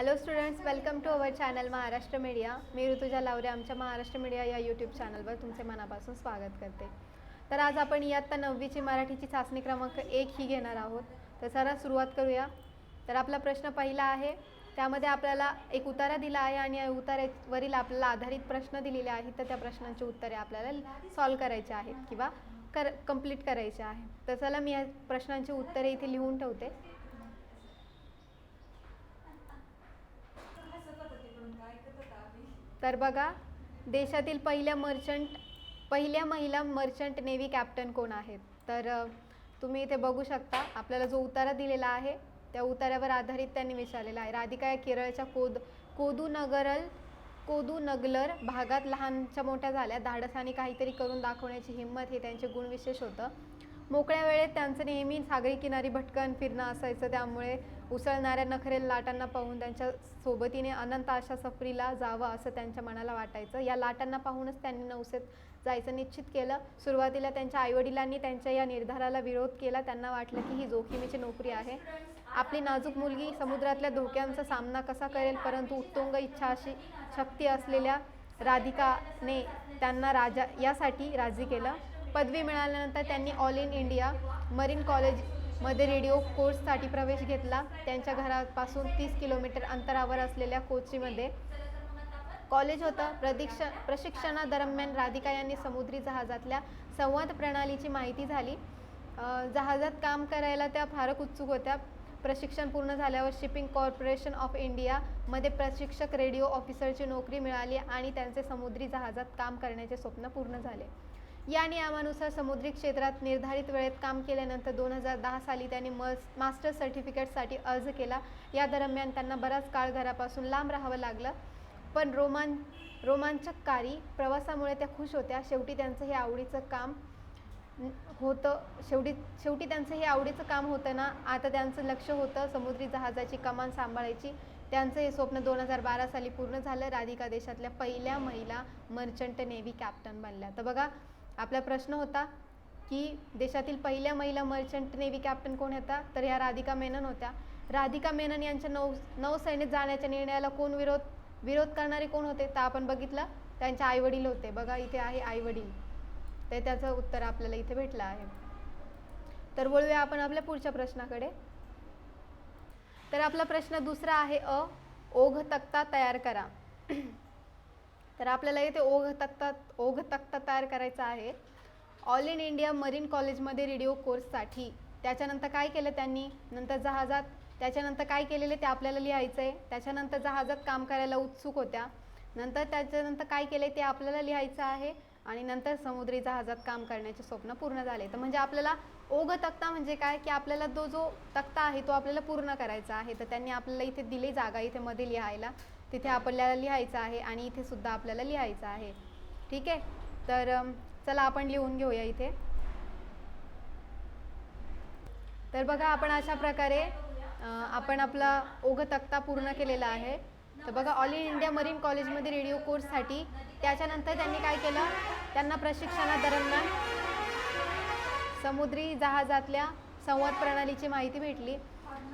Hello students welcome to our channel Maharashtra media मी ऋतुजा लावरे आमच्या Maharashtra media या YouTube चॅनलवर तुमचे मनापासून स्वागत करते. तर आज आपण इयत्ता नववीची मराठीची चाचणी क्रमांक एक ही घेणार आहोत. तर चला सुरुवात करूया. तर आपला प्रश्न पहिला आहे त्यामध्ये आपल्याला एक उतारा दिला आहे आणि या उतार्यावरील आपल्याला आधारित प्रश्न दिलेले आहेत तर त्या प्रश्नांची उत्तरे आपल्याला सॉल्व करायचे आहेत किंवा कर कंप्लीट करायचे आहे. तर चला मी या प्रश्नांची उत्तरे इथे लिहून ठेवते. तर बघा देशातील पहिल्या मर्चंट पहिल्या महिला मर्चंट नेव्ही कॅप्टन कोण आहेत? तर तुम्ही इथे बघू शकता आपल्याला जो उतारा दिलेला आहे त्या उतार्यावर आधारित त्यांनी विचारलेला आहे. राधिका या केरळच्या कोद कोदू नगरल कोदू नगलर भागात लहानच्या मोठ्या झाल्या. धाडसाने काहीतरी करून दाखवण्याची हिंमत हे त्यांचे गुणविशेष होतं. मोकळ्या वेळेत त्यांचं नेहमी सागरी किनारी भटकन फिरणं असायचं. त्यामुळे उसळणाऱ्या नखरेल लाटांना पाहून त्यांच्या सोबतीने अनंत अशा सफरीला जावं असं त्यांच्या मनाला वाटायचं. या लाटांना पाहूनच त्यांनी नौसेत जायचं निश्चित केलं. सुरुवातीला त्यांच्या आईवडिलांनी त्यांच्या या निर्धाराला विरोध केला. त्यांना वाटलं की ही जोखमीची नोकरी आहे. आपली नाजूक मुलगी समुद्रातल्या धोक्यांचा सामना कसा करेल? परंतु उत्तुंग इच्छा अशी शक्ती असलेल्या राधिकाने त्यांना राजा यासाठी राजी केलं. पदवी मिळाल्यानंतर त्यांनी ऑल इन इंडिया मरीन कॉलेजमध्ये रेडिओ कोर्ससाठी प्रवेश घेतला. त्यांच्या घरापासून तीस किलोमीटर अंतरावर असलेल्या कोचीमध्ये कॉलेज होतं. प्रदीक्ष प्रशिक्षणादरम्यान राधिका यांनी समुद्री जहाजातल्या संवाद प्रणालीची माहिती झाली. जहाजात काम करायला त्या फारच उत्सुक होत्या. प्रशिक्षण पूर्ण झाल्यावर शिपिंग कॉर्पोरेशन ऑफ इंडियामध्ये प्रशिक्षक रेडिओ ऑफिसरची नोकरी मिळाली आणि त्यांचे समुद्री जहाजात काम करण्याचे स्वप्न पूर्ण झाले. या नियमानुसार समुद्री क्षेत्रात निर्धारित वेळेत काम केल्यानंतर दोन हजार दहा साली त्यांनी मस मास्टर सर्टिफिकेटसाठी अर्ज केला. या दरम्यान त्यांना बराच काळ घरापासून लांब राहावं लागलं. पण रोमान रोमांचककारी प्रवासामुळे त्या खुश होत्या. शेवटी त्यांचं हे आवडीचं काम होतं शेवटी शेवटी त्यांचं हे आवडीचं काम होतं ना आता त्यांचं लक्ष होतं समुद्री जहाजाची कमान सांभाळायची. त्यांचं हे स्वप्न दोन हजार बारा साली पूर्ण झालं. राधिका देशातल्या पहिल्या महिला मर्चंट नेव्ही कॅप्टन बनल्या. तर बघा आपला प्रश्न होता की देशातील पहिल्या महिला मर्चंट नेव्ही कॅप्टन कोण होता? तर ह्या राधिका मेनन होत्या. राधिका मेनन यांच्या नौ नौसैन्यात जाण्याच्या निर्णयाला कोण विरोध विरोध करणारे कोण होते? तर आपण बघितलं त्यांचे आईवडील होते. बघा इथे आहे आईवडील. तर त्याचं उत्तर आपल्याला इथे भेटलं आहे. तर वळूया आपण आपल्या पुढच्या प्रश्नाकडे. तर आपला प्रश्न दुसरा आहे अ ओघ तक्ता तयार करा. तर आपल्याला इथे ओघ तक्ता ओघ तक्ता तयार करायचा आहे. ऑल इन इंडिया मरीन कॉलेजमध्ये रेडिओ कोर्ससाठी त्याच्यानंतर काय केलं त्यांनी? नंतर जहाजात त्याच्यानंतर काय केलेले ते आपल्याला लिहायचं आहे त्याच्यानंतर जहाजात काम करायला उत्सुक होत्या. नंतर त्याच्यानंतर काय केले ते आपल्याला लिहायचं आहे. आणि नंतर समुद्री जहाजात काम करण्याचे स्वप्न पूर्ण झाले. तर म्हणजे आपल्याला ओघ तक्ता म्हणजे काय? की आपल्याला तो जो तक्ता आहे तो आपल्याला पूर्ण करायचा आहे. तर त्यांनी आपल्याला इथे दिली जागा इथे मध्ये लिहायला. तिथे आपल्याला लिहायचं आहे आणि इथे सुद्धा आपल्याला लिहायचं आहे. ठीक आहे? तर चला आपण लिहून घेऊया इथे. तर बघा आपण अशा प्रकारे आपण आपला ओघ तक्ता पूर्ण केलेला आहे. तर बघा ऑल इन इंडिया मरीन कॉलेजमध्ये रेडिओ कोर्ससाठी त्याच्यानंतर त्यांनी काय केलं? त्यांना प्रशिक्षणादरम्यान समुद्री जहाजातल्या संवाद प्रणालीची माहिती भेटली.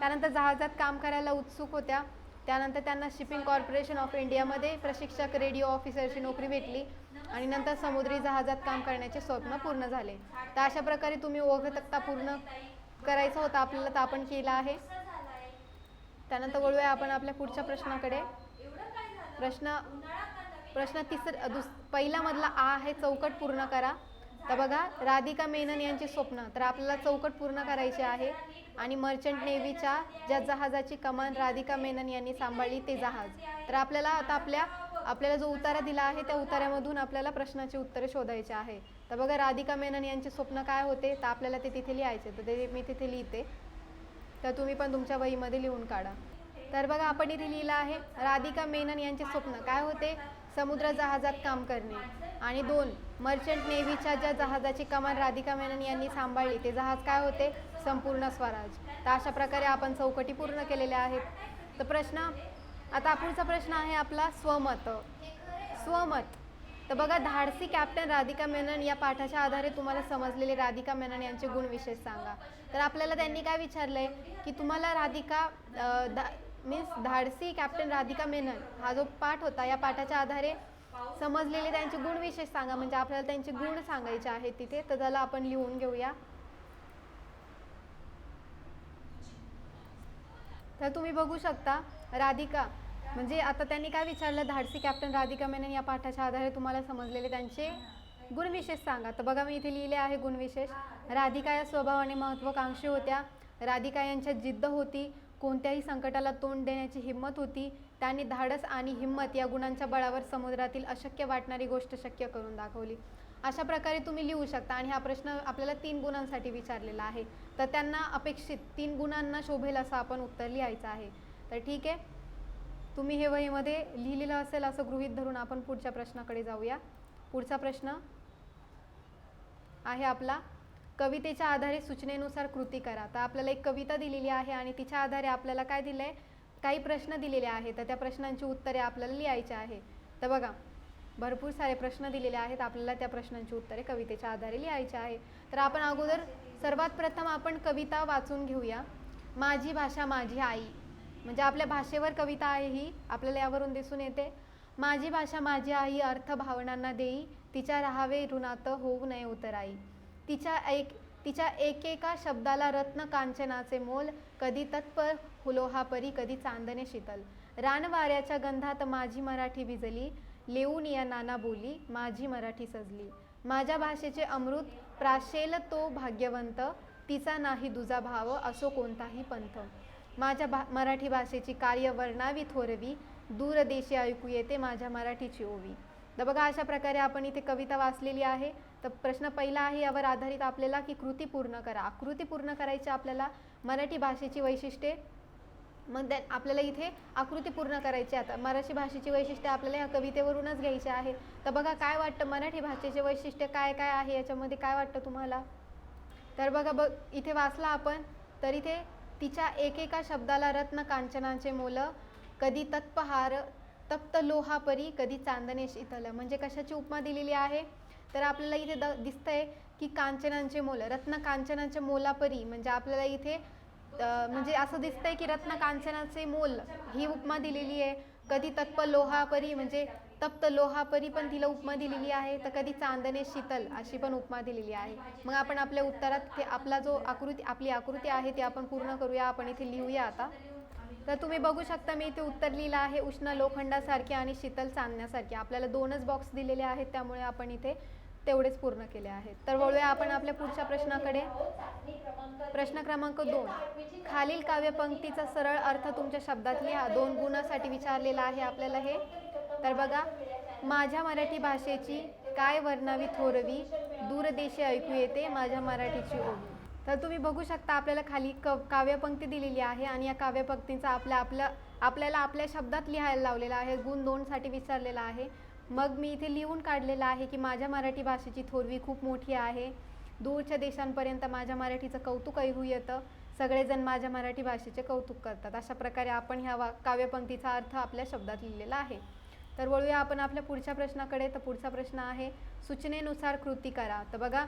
त्यानंतर जहाजात काम करायला उत्सुक होत्या. त्यानंतर त्यांना शिपिंग कॉर्पोरेशन ऑफ इंडियामध्ये प्रशिक्षक रेडिओ ऑफिसरची नोकरी भेटली आणि नंतर समुद्री जहाजात काम करण्याचे स्वप्न पूर्ण झाले. तर अशा प्रकारे तुम्ही ओघ तक्ता पूर्ण करायचा होता आपल्याला तर आपण केला आहे. त्यानंतर वळूया आपण आपल्या पुढच्या प्रश्नाकडे. प्रश्न प्रश्न तिसर दुस पहिल्यामधला आ आहे चौकट पूर्ण करा. तर बघा राधिका मेनन यांचे स्वप्न. तर आपल्याला चौकट पूर्ण करायचे आहे. आणि मर्चंट नेव्हीच्या ज्या जहाजाची कमान राधिका मेनन यांनी सांभाळली ते जहाज. तर आपल्याला आता आपल्या आपल्याला जो उतारा दिला आहे त्या उतार्यामधून आपल्याला प्रश्नाची उत्तरे शोधायची आहे. तर बघा राधिका मेनन यांचे स्वप्न काय होते तर आपल्याला ते तिथे लिहायचे तर ते मी तिथे लिहिते. तर तुम्ही पण तुमच्या वहीमध्ये लिहून काढा. तर बघा आपण इथे लिहिलं आहे. राधिका मेनन यांचे स्वप्न काय होते समुद्र जहाजात काम करणे. आणि दोन मर्चंट नेव्हीच्या ज्या जहाजाची कमान राधिका मेनन यांनी सांभाळली ते जहाज काय होते? संपूर्ण स्वराज तर अशा प्रकारे आपण चौकटी पूर्ण केलेल्या आहेत. तर प्रश्न आता पुढचा प्रश्न आहे आपला स्वमत. स्वमत. तर बघा धाडसी कॅप्टन राधिका मेनन या पाठाच्या आधारे तुम्हाला समजलेले राधिका मेनन यांचे गुण विशेष सांगा. तर आपल्याला त्यांनी काय विचारलंय? की तुम्हाला राधिका दा- मीन्स धाडसी कॅप्टन राधिका मेनन हा जो पाठ होता या पाठाच्या आधारे समजलेले त्यांचे गुण विशेष सांगा. म्हणजे आपल्याला त्यांचे गुण सांगायचे आहेत तिथे तर त्याला आपण लिहून घेऊया. तर तुम्ही बघू शकता राधिका म्हणजे आता त्यांनी काय विचारलं? धाडसी कॅप्टन राधिका मेनन या पाठाच्या आधारे तुम्हाला समजलेले त्यांचे गुणविशेष सांगा. तर बघा मी इथे लिहिले आहे गुणविशेष राधिका या स्वभावाने महत्त्वाकांक्षी होत्या. राधिका यांच्यात जिद्द होती. कोणत्याही संकटाला तोंड देण्याची हिंमत होती त्यांनी धाडस आणि हिंमत या गुणांच्या बळावर समुद्रातील अशक्य वाटणारी गोष्ट शक्य करून दाखवली. अशा प्रकारे तुम्ही लिहू शकता आणि हा प्रश्न आपल्याला तीन गुणांसाठी विचारलेला आहे. तर त्यांना अपेक्षित तीन गुणांना शोभेल असं आपण उत्तर लिहायचं आहे. तर ठीक आहे. तुम्ही हे वहीमध्ये लिहिलेलं असेल असं गृहीत धरून आपण पुढच्या प्रश्नाकडे जाऊया. पुढचा प्रश्न आहे आपला कवितेच्या आधारे सूचनेनुसार कृती करा. तर आपल्याला एक कविता दिलेली आहे आणि तिच्या आधारे आपल्याला काय दिलं आहे काही प्रश्न दिलेले आहेत. तर त्या प्रश्नांची उत्तरे आपल्याला लिहायची आहे. तर बघा भरपूर सारे प्रश्न दिलेले आहेत. आपल्याला त्या प्रश्नांची उत्तरे कवितेच्या आधारे लिहायची आहे. तर आपण अगोदर सर्वात प्रथम आपण कविता वाचून घेऊया. माझी भाषा माझी आई. म्हणजे आपल्या भाषेवर कविता आहे ही. आपल्याला यावरून दिसून येते. माझी भाषा माझी आई अर्थ भावनांना देई. तिच्या राहावे ऋणात होऊ नये उतराई. तिच्या एक तिच्या एकेका शब्दाला रत्न कांचनाचे मोल कधी तत्पर हुलोहापरी कधी चांदणे शीतल. रानवाऱ्याच्या गंधात माझी मराठी भिजली लेऊन या नाना बोली माझी मराठी सजली. माझ्या भाषेचे अमृत प्राशेल तो भाग्यवंत तिचा नाही दुजा भाव असो कोणताही पंथ. माझ्या भा मराठी भाषेची कार्य वर्णावी थोरवी दूरदेशी ऐकू येते माझ्या मराठीची ओवी. तर बघा अशा प्रकारे आपण इथे कविता वाचलेली आहे. तर प्रश्न पहिला आहे यावर आधारित आपल्याला की कृती पूर्ण करा. आकृती पूर्ण करायची आपल्याला मराठी भाषेची वैशिष्ट्ये. मग त्या आपल्याला इथे आकृती पूर्ण करायची आता मराठी भाषेची वैशिष्ट्ये आपल्याला या कवितेवरूनच घ्यायची आहे तर बघा काय वाटतं मराठी भाषेचे वैशिष्ट्य काय काय आहे? याच्यामध्ये काय वाटतं तुम्हाला? तर बघा बघ इथे वाचला आपण. तर इथे तिच्या एकेका शब्दाला रत्न कांचनाचे मोल कधी तत्पहार तप्त लोहापरी कधी चांदणे शीतल म्हणजे कशाची उपमा दिलेली आहे? तर आपल्याला इथे द दिसतंय की कांचनांचे मोल रत्न कांचनांचे मोलापरी. म्हणजे आपल्याला इथे म्हणजे असं दिसतंय की रत्न कांचनाचे मोल ही उपमा दिलेली आहे. कधी तत्प लोहापरी म्हणजे तप्त लोहापरी पण तिला उपमा दिलेली आहे. तर कधी चांदणे शीतल अशी पण उपमा दिलेली आहे. मग आपण आपल्या उत्तरात ते आपला जो आकृती आपली आकृती आहे ती आपण पूर्ण करूया. आपण इथे लिहूया आता. तर तुम्ही बघू शकता मी इथे उत्तर लिहिलं आहे उष्ण लोखंडासारखे आणि शीतल चांदण्यासारखे आपल्याला दोनच बॉक्स दिलेले आहेत त्यामुळे आपण इथे तेवढेच पूर्ण केले आहेत. तर वळूया आपण आपल्या पुढच्या प्रश्नाकडे. प्रश्न क्रमांक दोन. खालील काव्यपंक्तीचा सरळ अर्थ तुमच्या शब्दात लिहा. दोन गुणासाठी विचारलेला आहे आपल्याला हे. तर बघा माझ्या मराठी भाषेची काय वर्णावी थोरवी दूरदेशी ऐकू येते माझ्या मराठीची ओवी तर तुम्ही बघू शकता आपल्याला खाली क काव्यपंक्ती दिलेली आहे आणि या काव्यपंक्तींचा आपल्या आपल्या आपल्याला आपल्या शब्दात लिहायला लावलेला आहे गुण दोनसाठी विचारलेला आहे. मग मी इथे लिहून काढलेलं आहे की माझ्या मराठी भाषेची थोरवी खूप मोठी आहे. दूरच्या देशांपर्यंत माझ्या मराठीचं कौतुक ऐकू येतं. सगळेजण माझ्या मराठी भाषेचे कौतुक करतात. अशा प्रकारे आपण ह्या वा काव्यपंक्तीचा अर्थ आपल्या शब्दात लिहिलेला आहे. तर वळूया आपण आपल्या पुढच्या प्रश्नाकडे. तर पुढचा प्रश्न आहे सूचनेनुसार कृती करा. तर बघा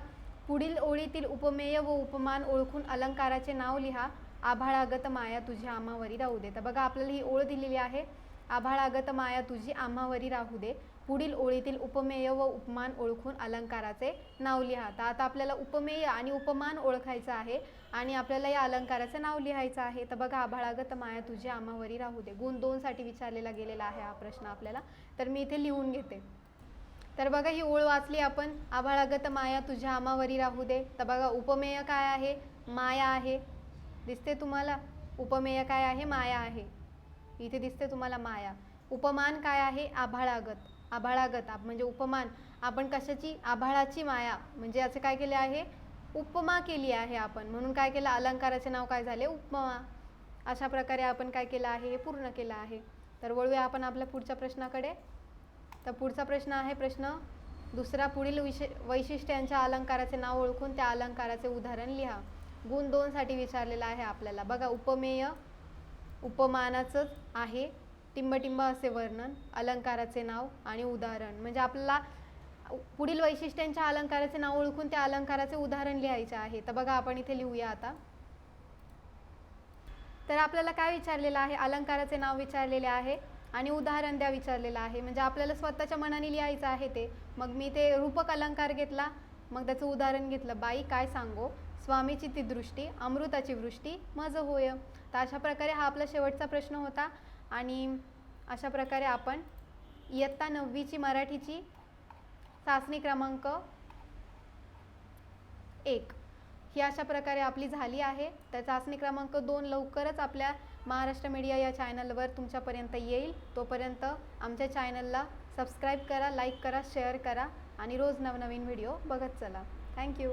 पुढील ओळीतील उपमेय व उपमान ओळखून अलंकाराचे नाव लिहा. आभाळागत माया तुझी आम्हावरी राहू दे. तर बघा आपल्याला ही ओळ दिलेली आहे. आभाळागत माया तुझी आम्हावरी राहू दे. पुढील ओळीतील उपमेय व उपमान ओळखून अलंकाराचे नाव लिहा. तर आता आपल्याला उपमेय आणि उपमान ओळखायचं आहे आणि आपल्याला या अलंकाराचं नाव लिहायचं आहे. तर बघा आभाळागत माया तुझी आम्हावरी राहू दे. गुण दोनसाठी विचारलेला गेलेला आहे हा प्रश्न आपल्याला. तर मी इथे लिहून घेते. तर बघा ही ओळ वाचली आपण. आभाळागत माया तुझ्या आमावरी राहू दे. तर बघा उपमेय काय आहे? माया आहे. दिसते तुम्हाला? उपमेय काय आहे? माया आहे. इथे दिसते तुम्हाला माया. उपमान काय आहे? आभाळागत आभाळागत आप- म्हणजे उपमान. आपण कशाची? आभाळाची माया. म्हणजे असं काय केले आहे? उपमा केली आहे आपण. म्हणून काय केलं? अलंकाराचे नाव काय झाले? उपमा. अशा प्रकारे आपण काय केलं आहे? हे पूर्ण केलं आहे. तर वळूया आपण आपल्या पुढच्या प्रश्नाकडे. तर पुढचा प्रश्न आहे प्रश्न दुसरा पुढील विशे वैशिष्ट्यांच्या अलंकाराचे नाव ओळखून त्या अलंकाराचे उदाहरण लिहा. गुण दोनसाठी विचारलेला आहे आपल्याला. बघा उपमेय उपमानाचंच आहे. टिंबटिंब असे वर्णन अलंकाराचे नाव आणि उदाहरण. म्हणजे आपल्याला पुढील वैशिष्ट्यांच्या अलंकाराचे नाव ओळखून त्या अलंकाराचे उदाहरण लिहायचे आहे. तर बघा आपण इथे लिहूया आता. तर आपल्याला काय विचारलेलं आहे? अलंकाराचे नाव विचारलेले आहे. आणि उदाहरण द्या विचारलेलं आहे. म्हणजे आपल्याला स्वतःच्या मनाने लिहायचं आहे ते. मग मी ते रूपक अलंकार घेतला. मग त्याचं उदाहरण घेतलं. बाई काय सांगो? स्वामीची ती दृष्टी अमृताची वृष्टी मज होय. तर अशा प्रकारे हा आपला शेवटचा प्रश्न होता. आणि अशा प्रकारे आपण इयत्ता नववीची मराठीची चाचणी क्रमांक एक ही अशा प्रकारे आपली झाली आहे. तर चाचणी क्रमांक दोन लवकरच आपल्या महाराष्ट्र मीडिया या चॅनलवर तुमच्यापर्यंत येईल. तोपर्यंत आमच्या चॅनलला सबस्क्राईब करा लाईक करा शेअर करा आणि रोज नवनवीन व्हिडिओ बघत चला. थँक्यू.